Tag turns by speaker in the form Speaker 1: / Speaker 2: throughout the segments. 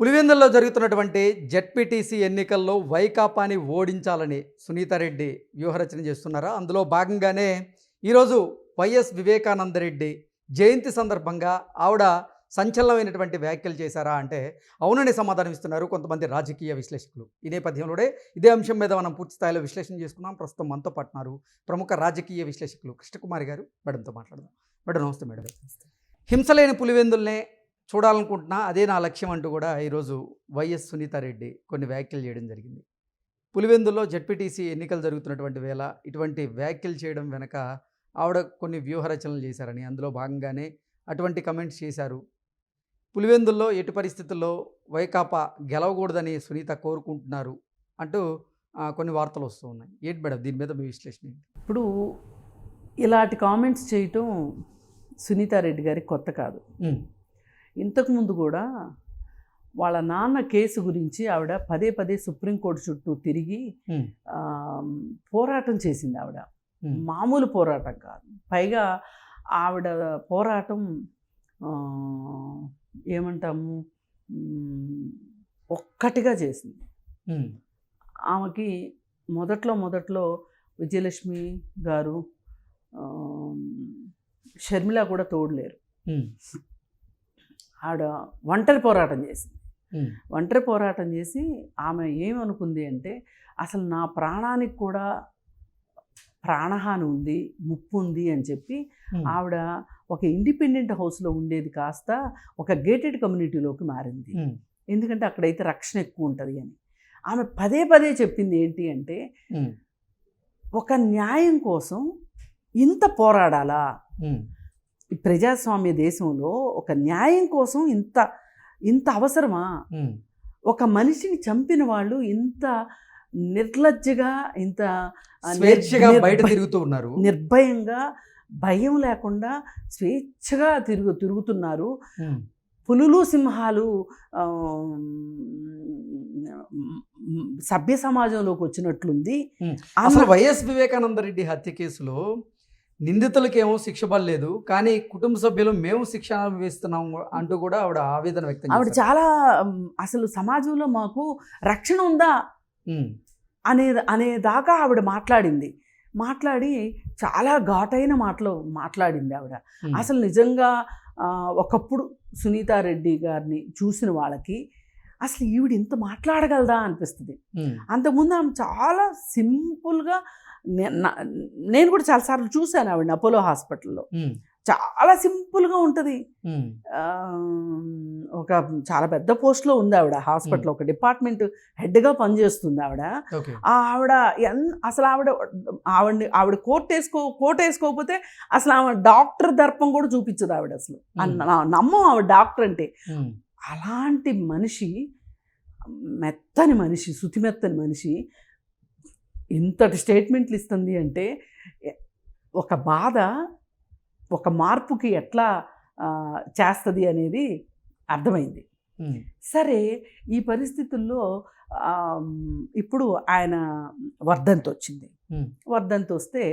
Speaker 1: పులివెందుల్లో జరుగుతున్నటువంటి జెడ్పీటీసీ ఎన్నికల్లో వైకాపాని ఓడించాలని సునీతారెడ్డి వ్యూహరచన చేస్తున్నారా? అందులో భాగంగానే ఈరోజు వైఎస్ వివేకానందరెడ్డి జయంతి సందర్భంగా ఆవిడ సంచలనమైనటువంటి వ్యాఖ్యలు చేశారా అంటే అవునని సమాధానం ఇస్తున్నారు కొంతమంది రాజకీయ విశ్లేషకులు. ఈ నేపథ్యంలోనే ఇదే అంశం మీద మనం పూర్తి స్థాయిలో విశ్లేషణ చేసుకున్నాం ప్రస్తుతం మనతో పట్టినారు ప్రముఖ రాజకీయ విశ్లేషకులు కృష్ణకుమారి గారు. మేడంతో మాట్లాడదాం. మేడం నమస్తే మేడం. హింసలేని పులివెందుల్నే చూడాలనుకుంటున్నా అదే నా లక్ష్యం అంటూ కూడా ఈరోజు వైఎస్ సునీతారెడ్డి కొన్ని వ్యాఖ్యలు చేయడం జరిగింది. పులివెందుల్లో జడ్పీటీసీ ఎన్నికలు జరుగుతున్నటువంటి వేళ ఇటువంటి వ్యాఖ్యలు చేయడం వెనక ఆవిడ కొన్ని వ్యూహరచనలు చేశారని అందులో భాగంగానే అటువంటి కమెంట్స్ చేశారు. పులివెందుల్లో ఎటు పరిస్థితుల్లో వైకాపా గెలవకూడదని సునీత కోరుకుంటున్నారు అంటూ కొన్ని వార్తలు వస్తూ ఉన్నాయి. ఏంటి మేడం దీని మీద మీ విశ్లేషణ ఏంటి?
Speaker 2: ఇప్పుడు ఇలాంటి కామెంట్స్ చేయటం సునీతారెడ్డి గారికి కొత్త కాదు. ఇంతకుముందు కూడా వాళ్ళ నాన్న కేసు గురించి ఆవిడ పదే పదే సుప్రీంకోర్టు చుట్టూ తిరిగి పోరాటం చేసింది ఆవిడ. మామూలు పోరాటం కాదు పైగా ఆవిడ పోరాటం ఏమంటాము ఒక్కటిగా చేసింది. ఆమెకి మొదట్లో మొదట్లో విజయలక్ష్మి గారు షర్మిల కూడా తోడలేరు. ఆవిడ ఒంటరి పోరాటం చేసింది. ఒంటరి పోరాటం చేసి ఆమె ఏమనుకుంది అంటే అసలు నా ప్రాణానికి కూడా ప్రాణహాని ఉంది ముప్పు ఉంది అని చెప్పి. ఆవిడ ఒక ఇండిపెండెంట్ హౌస్లో ఉండేది కాస్త ఒక గేటెడ్ కమ్యూనిటీలోకి మారింది. ఎందుకంటే అక్కడైతే రక్షణ ఎక్కువ ఉంటుంది అని ఆమె పదే పదే చెప్పింది ఏంటి అంటే. ఒక న్యాయం కోసం ఇంత పోరాడాలా ప్రజాస్వామ్య దేశంలో ఒక న్యాయం కోసం ఇంత ఇంత అవసరమా. ఒక మనిషిని చంపిన వాళ్ళు ఇంత నిర్లజ్జగా ఇంత
Speaker 1: బయట తిరుగుతూ ఉన్నారు.
Speaker 2: నిర్భయంగా భయం లేకుండా స్వేచ్ఛగా తిరుగు తిరుగుతున్నారు. పులులు సింహాలు సభ్య సమాజంలోకి వచ్చినట్లుంది.
Speaker 1: అసలు వైఎస్ వివేకానంద రెడ్డి హత్య కేసులో నిందితులకేమో శిక్ష పడలేదు కానీ కుటుంబ సభ్యులు మేము శిక్ష అనుభవిస్తున్నాం అంటూ కూడా ఆవిడ ఆవేదన వ్యక్తం
Speaker 2: ఆవిడ. చాలా అసలు సమాజంలో మాకు రక్షణ ఉందా
Speaker 1: ఉమ్.
Speaker 2: అనే అనేదాకా ఆవిడ మాట్లాడింది మాట్లాడి చాలా ఘాటైన మాటలు మాట్లాడింది ఆవిడ. అసలు నిజంగా ఒకప్పుడు సునీతారెడ్డి గారిని చూసిన వాళ్ళకి అసలు ఈవిడ ఇంత మాట్లాడగలదా అనిపిస్తుంది. అంతకుముందు ఆమె చాలా సింపుల్గా నేను కూడా చాలాసార్లు చూశాను ఆవిడ అపోలో హాస్పిటల్లో. చాలా సింపుల్గా ఉంటుంది. ఒక చాలా పెద్ద పోస్ట్లో ఉంది ఆవిడ. హాస్పిటల్ ఒక డిపార్ట్మెంట్ హెడ్గా పనిచేస్తుంది ఆవిడ. ఆవిడ ఎన్ అసలు ఆవిడ ఆవిడ ఆవిడ కోట్ వేసుకో కోట్ వేసుకోకపోతే అసలు ఆవిడ డాక్టర్ దర్పం కూడా చూపించదు ఆవిడ అసలు. నమ్మం ఆవిడ డాక్టర్ అంటే. అలాంటి మనిషి మెత్తని మనిషి శుతిమెత్తని మనిషి ఇంతటి స్టేట్మెంట్లు ఇస్తుంది అంటే ఒక బాధ ఒక మార్పుకి ఎట్లా చేస్తుంది అనేది అర్థమైంది. సరే ఈ పరిస్థితుల్లో ఇప్పుడు ఆయన వర్ధంతి వచ్చింది. వర్ధంతి వస్తే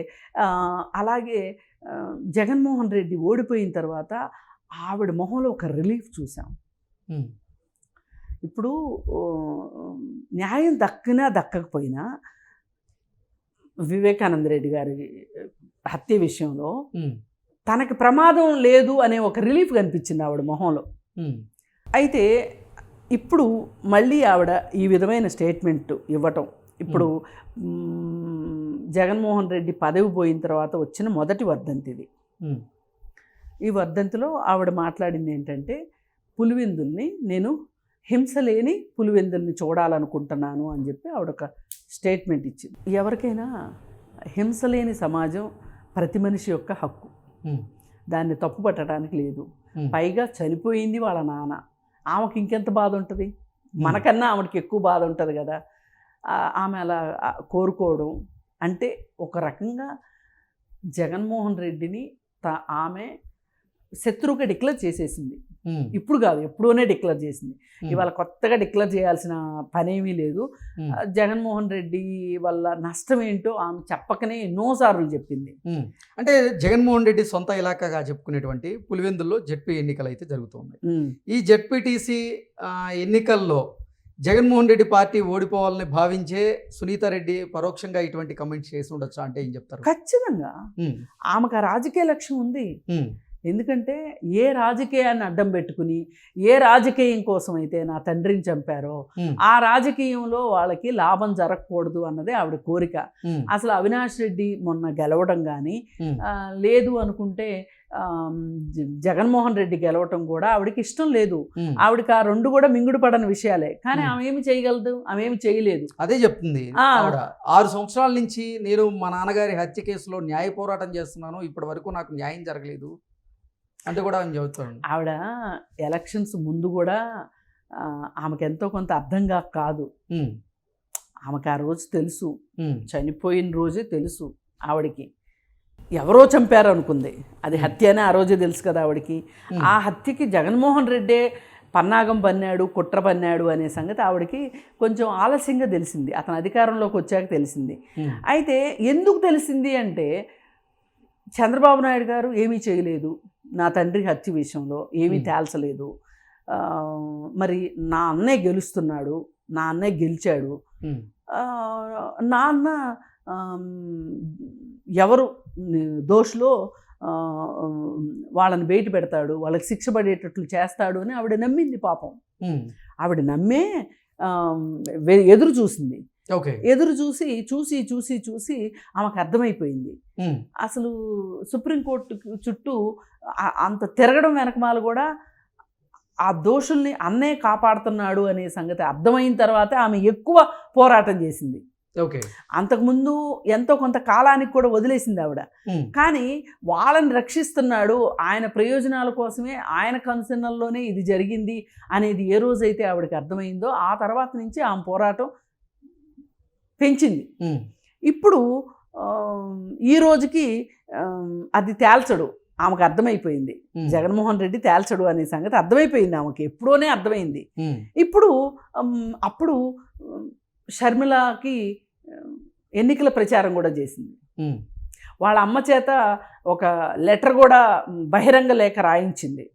Speaker 2: అలాగే జగన్మోహన్ రెడ్డి ఓడిపోయిన తర్వాత ఆవిడ మొహంలో ఒక రిలీఫ్ చూసాం. ఇప్పుడు న్యాయం దక్కినా దక్కకపోయినా వివేకానంద రెడ్డి గారి హత్య విషయంలో. తనకి ప్రమాదం లేదు అనే ఒక రిలీఫ్ కనిపించింది ఆవిడ మొహంలో. అయితే ఇప్పుడు మళ్ళీ ఆవిడ ఈ విధమైన స్టేట్మెంట్ ఇవ్వటం ఇప్పుడు జగన్మోహన్ రెడ్డి పదవి పోయిన తర్వాత వచ్చిన మొదటి వర్ధంతి ఇది. ఈ వర్ధంతిలో ఆవిడ మాట్లాడింది ఏంటంటే పులివెందుల్ని నేను హింస లేని పులివెందుల్ని చూడాలనుకుంటున్నాను అని చెప్పి ఆవిడ ఒక స్టేట్మెంట్ ఇచ్చింది. ఎవరికైనా హింస లేని సమాజం ప్రతి మనిషి యొక్క హక్కు. దాన్ని తప్పు పట్టడానికి లేదు. పైగా చనిపోయింది వాళ్ళ నాన్న. ఆమెకి ఇంకెంత బాధ ఉంటుంది? మనకన్నా ఆమెకి ఎక్కువ బాధ ఉంటుంది కదా. ఆమె అలా కోరుకోవడం అంటే ఒక రకంగా జగన్మోహన్ రెడ్డిని త ఆమె శత్రువుగా డిక్లేర్ చేసేసింది. ఇప్పుడు కాదు ఎప్పుడూనే డిక్లేర్ చేసింది. ఇవాళ కొత్తగా డిక్లేర్ చేయాల్సిన పనేమీ లేదు. జగన్మోహన్ రెడ్డి వల్ల నష్టం ఏంటో ఆమె చెప్పకనే ఎన్నోసార్లు చెప్పింది.
Speaker 1: అంటే జగన్మోహన్ రెడ్డి సొంత ఇలాకాగా చెప్పుకునేటువంటి పులివెందుల్లో జెడ్పీ ఎన్నికలు అయితే జరుగుతున్నాయి
Speaker 2: ఉమ్.
Speaker 1: ఈ జెడ్పీటీసీ ఎన్నికల్లో జగన్మోహన్ రెడ్డి పార్టీ ఓడిపోవాలని భావించే సునీతారెడ్డి పరోక్షంగా ఇటువంటి కమెంట్స్ చేసి ఉండొచ్చా అంటే ఏం చెప్తారు?
Speaker 2: ఖచ్చితంగా. ఆమెకు ఆ రాజకీయ లక్ష్యం ఉంది. ఎందుకంటే ఏ రాజకీయాన్ని అడ్డం పెట్టుకుని ఏ రాజకీయం కోసం అయితే నా తండ్రిని చంపారో ఆ రాజకీయంలో వాళ్ళకి లాభం జరగకూడదు అన్నదే ఆవిడ కోరిక. అసలు అవినాష్ రెడ్డి మొన్న గెలవడం కానీ లేదు అనుకుంటే జగన్మోహన్ రెడ్డి గెలవటం కూడా ఆవిడకి ఇష్టం లేదు. ఆవిడకి ఆ రెండు కూడా మింగుడు పడని విషయాలే. కానీ. ఆమె ఏమి చేయగలదు? ఆమె ఏమి చేయలేదు.
Speaker 1: అదే చెప్తుంది. ఆరు సంవత్సరాల నుంచి నేను మా నాన్నగారి హత్య కేసులో న్యాయ పోరాటం చేస్తున్నాను. ఇప్పటి వరకు నాకు న్యాయం జరగలేదు. అంటే కూడా చెబుతాను
Speaker 2: ఆవిడ ఎలక్షన్స్ ముందు కూడా ఆమెకు ఎంతో కొంత అర్థంగా కాదు. ఆమెకు ఆ రోజు తెలుసు. చనిపోయిన రోజే తెలుసు ఆవిడకి. ఎవరో చంపారు అనుకుంది. అది హత్య అని ఆ రోజే తెలుసు కదా ఆవిడకి. ఆ హత్యకి జగన్మోహన్ రెడ్డే పన్నాగం పన్నాడు కుట్ర పన్నాడు అనే సంగతి ఆవిడకి కొంచెం ఆలస్యంగా తెలిసింది. అతను అధికారంలోకి వచ్చాక తెలిసింది. అయితే ఎందుకు తెలిసింది అంటే చంద్రబాబు నాయుడు గారు ఏమీ చేయలేదు. నా తండ్రి హత్య విషయంలో ఏమీ. తేల్చలేదు. మరి నా అన్నయ్య గెలుస్తున్నాడు నా అన్నయ్య గెలిచాడు. నాన్న ఎవరు దోషులో వాళ్ళని బయట పెడతాడు వాళ్ళకి శిక్ష పడేటట్లు చేస్తాడు అని ఆవిడ నమ్మింది పాపం. ఆవిడ నమ్మే ఎదురు చూసింది. ఎదురు చూసి చూసి చూసి చూసి ఆమెకు అర్థమైపోయింది. అసలు సుప్రీంకోర్టు చుట్టూ అంత తిరగడం వెనకమాల కూడా ఆ దోషుల్ని అన్నే కాపాడుతున్నాడు అనే సంగతి అర్థమైన తర్వాత ఆమె ఎక్కువ పోరాటం చేసింది.
Speaker 1: ఓకే.
Speaker 2: అంతకుముందు ఎంతో కొంత కాలానికి కూడా వదిలేసింది ఆవిడ. కానీ వాళ్ళని రక్షిస్తున్నాడు ఆయన ప్రయోజనాల కోసమే ఆయన కన్సర్నల్లోనే ఇది జరిగింది అనేది ఏ రోజైతే ఆవిడకి అర్థమైందో ఆ తర్వాత నుంచి ఆమె పోరాటం పెంచింది. ఇప్పుడు ఈ రోజుకి అది తేల్చడు. ఆమెకు అర్థమైపోయింది. జగన్మోహన్ రెడ్డి తేల్చడు అనే సంగతి అర్థమైపోయింది ఆమెకి. ఎప్పుడోనే అర్థమైంది. ఇప్పుడు అప్పుడు షర్మిలకి ఎన్నికల ప్రచారం కూడా చేసింది. వాళ్ళ అమ్మ చేత ఒక లెటర్ కూడా బహిరంగ లేఖ రాయించింది.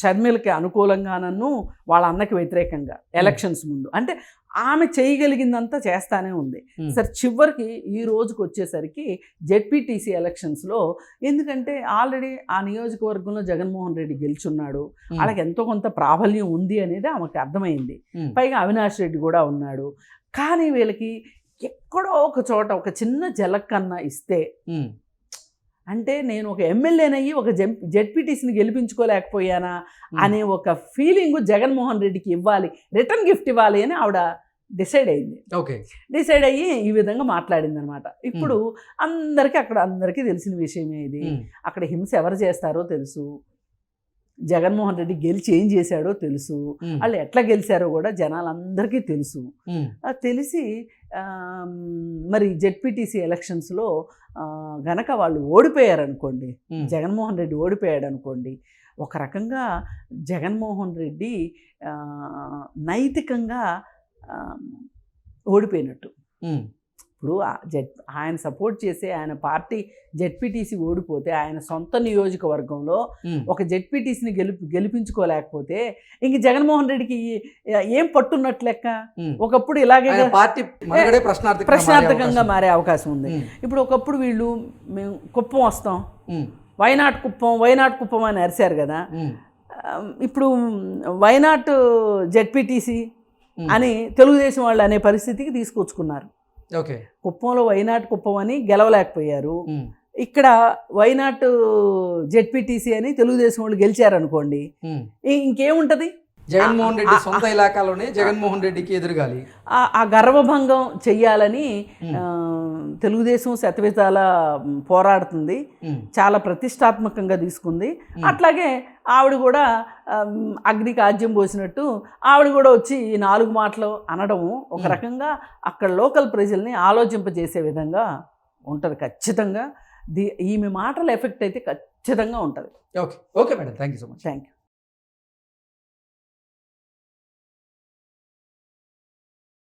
Speaker 2: షర్మిలకి అనుకూలంగానూ వాళ్ళ అన్నకి వ్యతిరేకంగా ఎలక్షన్స్ ముందు. అంటే ఆమె చేయగలిగిందంతా చేస్తానే ఉంది. సరే చివరికి ఈ రోజుకి వచ్చేసరికి జెడ్పీటీసీ ఎలక్షన్స్లో ఎందుకంటే ఆల్రెడీ ఆ నియోజకవర్గంలో జగన్మోహన్ రెడ్డి గెలుచున్నాడు. వాళ్ళకి ఎంతో కొంత ప్రాబల్యం ఉంది అనేది ఆమెకు అర్థమైంది. పైగా అవినాష్ రెడ్డి కూడా ఉన్నాడు. కానీ వీళ్ళకి ఎక్కడో ఒక చోట ఒక చిన్న జలక్కన్నా ఇస్తే అంటే నేను ఒక ఎమ్మెల్యేనయ్యి ఒక జెం జెడ్పీటీసీని గెలిపించుకోలేకపోయానా అనే ఒక ఫీలింగ్ జగన్మోహన్ రెడ్డికి ఇవ్వాలి రిటర్న్ గిఫ్ట్ ఇవ్వాలి అని ఆవిడ డిసైడ్ అయింది.
Speaker 1: ఓకే.
Speaker 2: డిసైడ్ అయ్యి ఈ విధంగా మాట్లాడింది అనమాట ఇప్పుడు అందరికీ అక్కడ అందరికీ తెలిసిన విషయమే ఇది. అక్కడ హింస ఎవరు చేస్తారో తెలుసు. జగన్మోహన్ రెడ్డి గెలిచి ఏం చేశాడో తెలుసు. వాళ్ళు ఎట్లా గెలిచారో కూడా జనాలందరికీ తెలుసు. తెలిసి మరి జెడ్పీటీసీ ఎలక్షన్స్లో గనక వాళ్ళు ఓడిపోయారనుకోండి జగన్మోహన్ రెడ్డి ఓడిపోయాడు అనుకోండి ఒక రకంగా జగన్మోహన్ రెడ్డి నైతికంగా ఓడిపోయినట్టు. ఇప్పుడు జెడ్ ఆయన సపోర్ట్ చేసే ఆయన పార్టీ జెడ్పీటీసీ ఓడిపోతే ఆయన సొంత నియోజకవర్గంలో ఒక జెడ్పీటీసీని గెలిపి గెలిపించుకోలేకపోతే ఇంక జగన్మోహన్ రెడ్డికి ఏం పట్టున్నట్లు లెక్క. ఒకప్పుడు ఇలాగే
Speaker 1: పార్టీ ప్రశ్నార్థకంగా మారే అవకాశం.
Speaker 2: ఉంది. ఇప్పుడు ఒకప్పుడు వీళ్ళు మేము కుప్పం వస్తాం. వైనాట్ కుప్పం వైనాట్ కుప్పం అని అరిశారు కదా. ఇప్పుడు వైనాట్ జెడ్పీటీసీ. అని తెలుగుదేశం వాళ్ళు అనే పరిస్థితికి తీసుకొచ్చుకున్నారు.
Speaker 1: ఓకే.
Speaker 2: కుప్పంలో వైనాట్ కుప్పం అని గెలవలేకపోయారు. ఇక్కడ వైనాట్ జెడ్పీటీసీ అని తెలుగుదేశం వాళ్ళు గెలిచారనుకోండి. ఇంకేముంటుంది?
Speaker 1: జగన్మోహన్ రెడ్డి సొంత ఇలాకాలోనే జగన్మోహన్ రెడ్డికి ఎదురుగాలి.
Speaker 2: ఆ- గర్వభంగం చెయ్యాలని తెలుగుదేశం శతవిధాల పోరాడుతుంది. చాలా ప్రతిష్టాత్మకంగా తీసుకుంది. అట్లాగే ఆవిడ కూడా అగ్నికి ఆజ్యం పోసినట్టు ఆవిడ కూడా వచ్చి ఈ నాలుగు మాటలు అనడము ఒక. రకంగా అక్కడ లోకల్ ప్రజల్ని ఆలోచింపజేసే విధంగా ఉంటుంది ఖచ్చితంగా. దీ ఈమె మాటల ఎఫెక్ట్ అయితే ఖచ్చితంగా ఉంటుంది.
Speaker 1: Okay. Okay madam. Thank you so much.
Speaker 2: Thank you